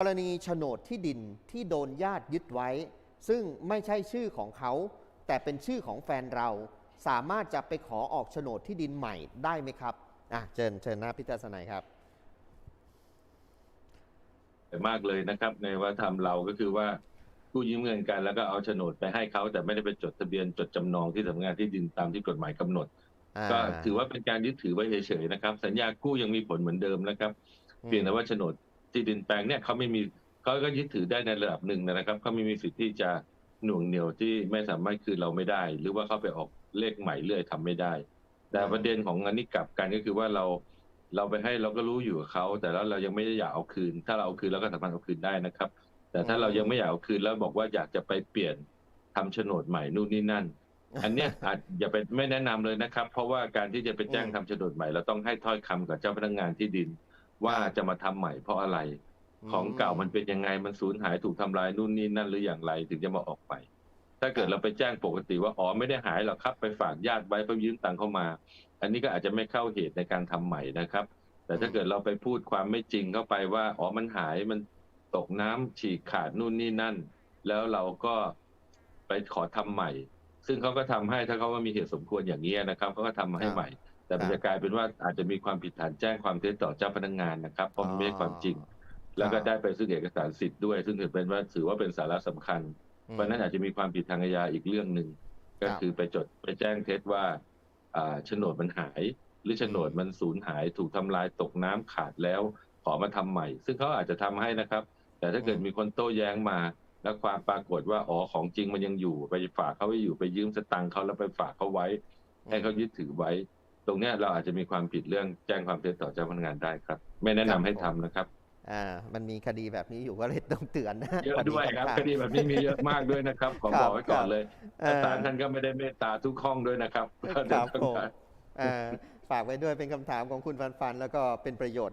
กรณีโฉนดที่ดินที่โดนญาติยึดไว้ ซึ่งไม่ใช่ชื่อของเขา แต่เป็นชื่อของแฟนเรา สามารถจะไปขอออกโฉนดที่ดินใหม่ได้ไหมครับอะเชิญเชิญหน้าพิจารณาครับมากเลยนะครับ ในวัฒนธรรมเราก็คือว่ากู้ยืมเงินกันแล้วก็เอาโฉนดไปให้เขาแต่ไม่ได้ไปจดทะเบียนจดจำนองที่สำนักงานที่ดินตามที่กฎหมายกำหนดอ่าก็ถือว่าเป็นการยึดถือไว้เฉยๆนะครับ สัญญากู้ยังมีผลเหมือนเดิมนะครับเพียงแต่ว่าโฉนด ที่ดินแปลงเนี่ยเขาไม่มีเขาก็ยึดถือได้ในระดับหนึ่งนะครับเขาไม่มีสิทธิ์ที่จะหน่วงเหนียวที่ไม่สามารถคืนเราไม่ได้ หรือว่าเขาไปออกเลขใหม่เรื่อยทำไม่ได้ แต่ประเด็นของอันนี้กลับกันก็คือว่าเราเราไปให้เราก็รู้อยู่กับเขาแต่แล้วเรายังไม่ได้อยากเอาคืน ถ้าเราเอาคืนเราก็สามารถเอาคืนได้นะครับ แต่ถ้าเรายังไม่อยากเอาคืนแล้วบอกว่าอยากจะไปเปลี่ยนทำโฉนดใหม่นู่นนี่นั่น อันเนี้ยอาจอย่าไปไม่แนะนำเลยนะครับ เพราะว่าการที่จะไปแจ้งทำโฉนดใหม่เราต้องให้ถ้อยคำกับเจ้าพนักงานที่ดิน ว่าจะมาทำใหม่เพราะอะไร ของเก่ามันเป็นยังไงมันสูญหายถูกทำลายนู่นนี่นั่นหรืออย่างไรถึงจะมาออกไป ถ้าเกิดเราไปแจ้งปกติว่าอ๋อไม่ได้หายหรอกครับ ไปฝากญาติไว้เพื่อยืมตังค์เข้ามา อันนี้ก็อาจจะไม่เข้าเหตุในการทำใหม่นะครับ แต่ถ้าเกิดเราไปพูดความไม่จริงเข้าไปว่าอ๋อมันหายมันตกน้ำฉีกขาดนู่นนี่นั่น แล้วเราก็ไปขอทำใหม่ ซึ่งเขาก็ทำให้ถ้าเขาว่ามีเหตุสมควรอย่างนี้ยนะครับเขาก็ทำมาให้ใหม่ แต่มันจะกลายเป็นว่าอาจจะมีความผิดฐานแจ้งความเท็จต่อเจ้าพนักงานนะครับเพราะมันไม่ใช่ความจริง แล้วก็ได้ไปซึ่งเอกสารสิทธิ์ด้วย ซึ่งถือเป็นว่าถือว่าเป็นสาระสำคัญ เพราะฉะนั้นอาจจะมีความผิดทางอาญาอีกเรื่องหนึ่งก็ครับคือไปจดไปแจ้งเท็จว่าอ่าโฉนดมันหาย หรือโฉนดมันสูญหายถูกทำลายตกน้ำขาดแล้ว ขอมาทำใหม่ ซึ่งเขาอาจจะทำให้นะครับ แต่ถ้าเกิดมีคนโต้แย้งมา แล้วความปรากฏว่าอ๋อของจริงมันยังอยู่ไปฝากเขาไว้อยู่ไปยืมสตังค์เขาแล้วไปฝากเขาไว้ ให้เขายึดถือไว้ ตรงเนี้ยเราอาจจะมีความผิดเรื่องแจ้งความเท็จต่อเจ้าพนักงานได้ครับ ไม่แนะนำให้ทำนะครับ อ่า มันมีคดีแบบนี้อยู่ก็เลยต้องเตือนนะเยอะด้วยครับพคอดีแบบนี้มีเยอะมากด้วยนะครับ ขอครับบอกไว้ก่อนเลยเอ่อศาลท่านก็ไม่ได้เมตตาทุกห้องด้วยนะครับ ครับผมอ่าฝากไว้ด้วยเป็นคำถามของคุณฟันฟัน แล้วก็เป็นประโยชน์